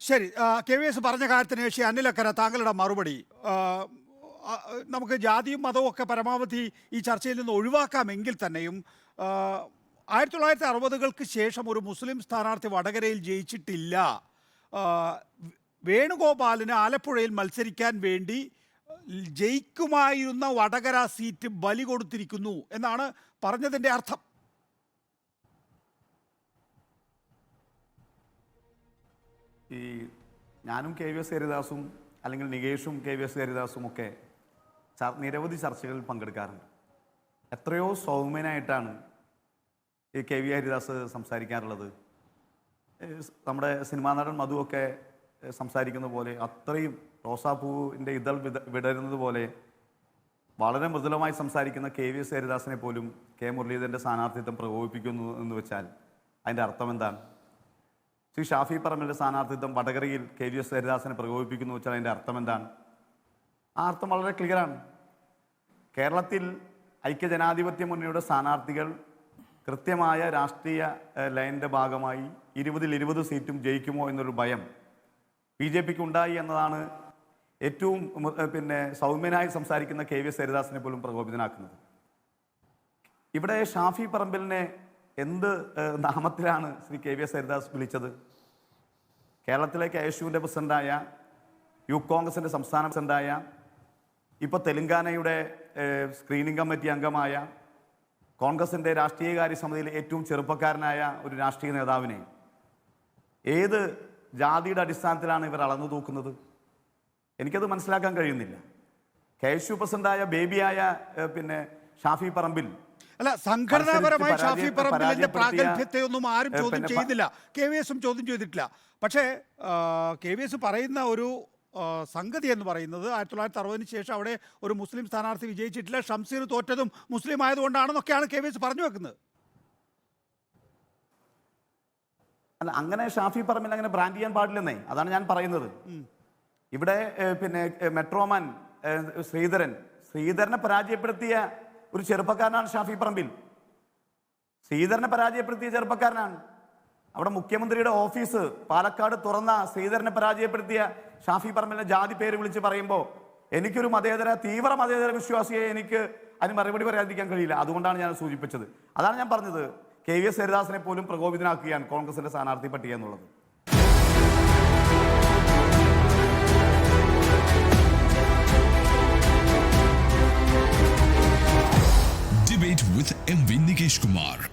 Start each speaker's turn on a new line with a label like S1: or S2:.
S1: ശരി K V S പറഞ്ഞ കാര്യത്തിന് ശേഷം അനിലക്കര താങ്കളുടെ മറുപടി. നമുക്ക് ജാതിയും മതവും ഒക്കെ പരമാവധി ഈ ചർച്ചയിൽ നിന്ന് ഒഴിവാക്കാമെങ്കിൽ തന്നെയും ആയിരത്തി തൊള്ളായിരത്തി അറുപതുകൾക്ക് ശേഷം ഒരു മുസ്ലിം സ്ഥാനാർത്ഥി വടകരയിൽ ജയിച്ചിട്ടില്ല. വേണുഗോപാലിന് ആലപ്പുഴയിൽ മത്സരിക്കാൻ വേണ്ടി ജയിക്കുമായിരുന്ന വടകര സീറ്റ് ബലി കൊടുത്തിരിക്കുന്നു എന്നാണ് പറഞ്ഞതിന്റെ അർത്ഥം.
S2: ഈ ഞാനും കെ വി എസ് ഹരിദാസും അല്ലെങ്കിൽ നികേഷും കെ വി എസ് ഹരിദാസും ഒക്കെ നിരവധി ചർച്ചകളിൽ പങ്കെടുക്കാറുണ്ട്. എത്രയോ സൗമ്യനായിട്ടാണ് ഈ കെ വി ഹരിദാസ് സംസാരിക്കാറുള്ളത്. നമ്മുടെ സിനിമാ നടൻ മധുവൊക്കെ സംസാരിക്കുന്ന പോലെ അത്രയും റോസാപ്പൂവിന്റെ ഇതൾ വിത വിടരുന്നത് പോലെ വളരെ മൃദുലമായി സംസാരിക്കുന്ന കെ വി എസ് ഹരിദാസിനെ പോലും കെ മുരളീധരന്റെ സ്ഥാനാർത്ഥിത്വം പ്രകോപിപ്പിക്കുന്നു എന്ന് വെച്ചാൽ അതിന്റെ അർത്ഥം എന്താണ്? ശ്രീ ഷാഫി പറമ്പിന്റെ സ്ഥാനാർത്ഥിത്വം വടകരയിൽ കെ വി എസ് ഹരിദാസിനെ പ്രകോപിപ്പിക്കുന്നു വെച്ചാൽ അതിന്റെ അർത്ഥം എന്താണ്? ആ അർത്ഥം വളരെ ക്ലിയറാണ് കേരളത്തിൽ ഐക്യജനാധിപത്യ മുന്നണിയുടെ സ്ഥാനാർത്ഥികൾ കൃത്യമായ രാഷ്ട്രീയ ലൈനിന്റെ ഭാഗമായി ഇരുപതിൽ ഇരുപത് സീറ്റും ജയിക്കുമോ എന്നൊരു ഭയം ബി ജെ പിക്ക് ഉണ്ടായി എന്നതാണ് ഏറ്റവും പിന്നെ സൗമ്യനായി സംസാരിക്കുന്ന കെ വി എസ് ഹരിദാസിനെ പോലും പ്രകോപിതനാക്കുന്നത്. ഇവിടെ ഷാഫി പറമ്പിലിനെ എന്ത് നാമത്തിലാണ് Sree K V S Haridas വിളിച്ചത്? കേരളത്തിലെ കെ എസ് യുവിന്റെ പ്രസിഡന്റായ യൂത്ത് കോൺഗ്രസിന്റെ സംസ്ഥാന പ്രസിഡന്റായ ഇപ്പോൾ തെലങ്കാനയുടെ സ്ക്രീനിംഗ് കമ്മിറ്റി അംഗമായ കോൺഗ്രസിന്റെ രാഷ്ട്രീയകാര്യ സമിതിയിലെ ഏറ്റവും ചെറുപ്പക്കാരനായ ഒരു രാഷ്ട്രീയ നേതാവിനെ ഏത് ജാതിയുടെ അടിസ്ഥാനത്തിലാണ് ഇവർ അളന്നു തൂക്കുന്നത്? എനിക്കത് മനസ്സിലാക്കാൻ കഴിയുന്നില്ല. കെ എസ് യു പ്രസിഡന്റായ ബേബിയായ പിന്നെ ഷാഫി പറമ്പിൽ
S1: അല്ല സംഘടനാപരമായി ഷാഫി പറമ്പിലിന്റെ പ്രാഗൽഭ്യത്തെ ഒന്നും ആരും ചോദ്യം
S2: ചെയ്തില്ല.
S1: ചെയ്യുന്നില്ല കെ വി എസും ചോദ്യം ചെയ്തിട്ടില്ല. പക്ഷേ കെ വി എസ് പറയുന്ന ഒരു സംഗതി എന്ന് പറയുന്നത് ആയിരത്തി തൊള്ളായിരത്തി അറുപതിന് ശേഷം അവിടെ ഒരു മുസ്ലിം സ്ഥാനാർത്ഥി വിജയിച്ചിട്ടില്ല. ഷംസീർ തോറ്റതും മുസ്ലിം ആയതുകൊണ്ടാണെന്നൊക്കെയാണ് കെ വി എസ് പറഞ്ഞു വെക്കുന്നത്.
S2: അല്ല അങ്ങനെ ഷാഫി പറമ്പിൽ അങ്ങനെ ബ്രാൻഡ് ചെയ്യാൻ പാടില്ലെന്നേ. അതാണ് ഞാൻ പറയുന്നത്. ഇവിടെ പിന്നെ മെട്രോമാൻ ശ്രീധരൻ ശ്രീധരനെ പരാജയപ്പെടുത്തിയ ഒരു ചെറുപ്പക്കാരനാണ് ഷാഫി പറമ്പിൽ. ശ്രീധരനെ പരാജയപ്പെടുത്തിയ ചെറുപ്പക്കാരനാണ്. അവിടെ മുഖ്യമന്ത്രിയുടെ ഓഫീസ് പാലക്കാട് തുറന്ന ശ്രീധരനെ പരാജയപ്പെടുത്തിയ ഷാഫി പറമ്പിലിന്റെ ജാതി പേര് വിളിച്ച് പറയുമ്പോൾ എനിക്കൊരു മതേതര തീവ്ര മതേതര വിശ്വാസിയെ എനിക്ക് അതിന് മറുപടി പറയാതിരിക്കാൻ കഴിയില്ല. അതുകൊണ്ടാണ് ഞാൻ സൂചിപ്പിച്ചത്. അതാണ് ഞാൻ പറഞ്ഞത്. കെ വി എസ് ഹരിദാസിനെ പോലും പ്രകോപിതനാക്കുകയാണ് കോൺഗ്രസിന്റെ സ്ഥാനാർത്ഥി പട്ടിക എന്നുള്ളത്.
S3: Nikish Kumar.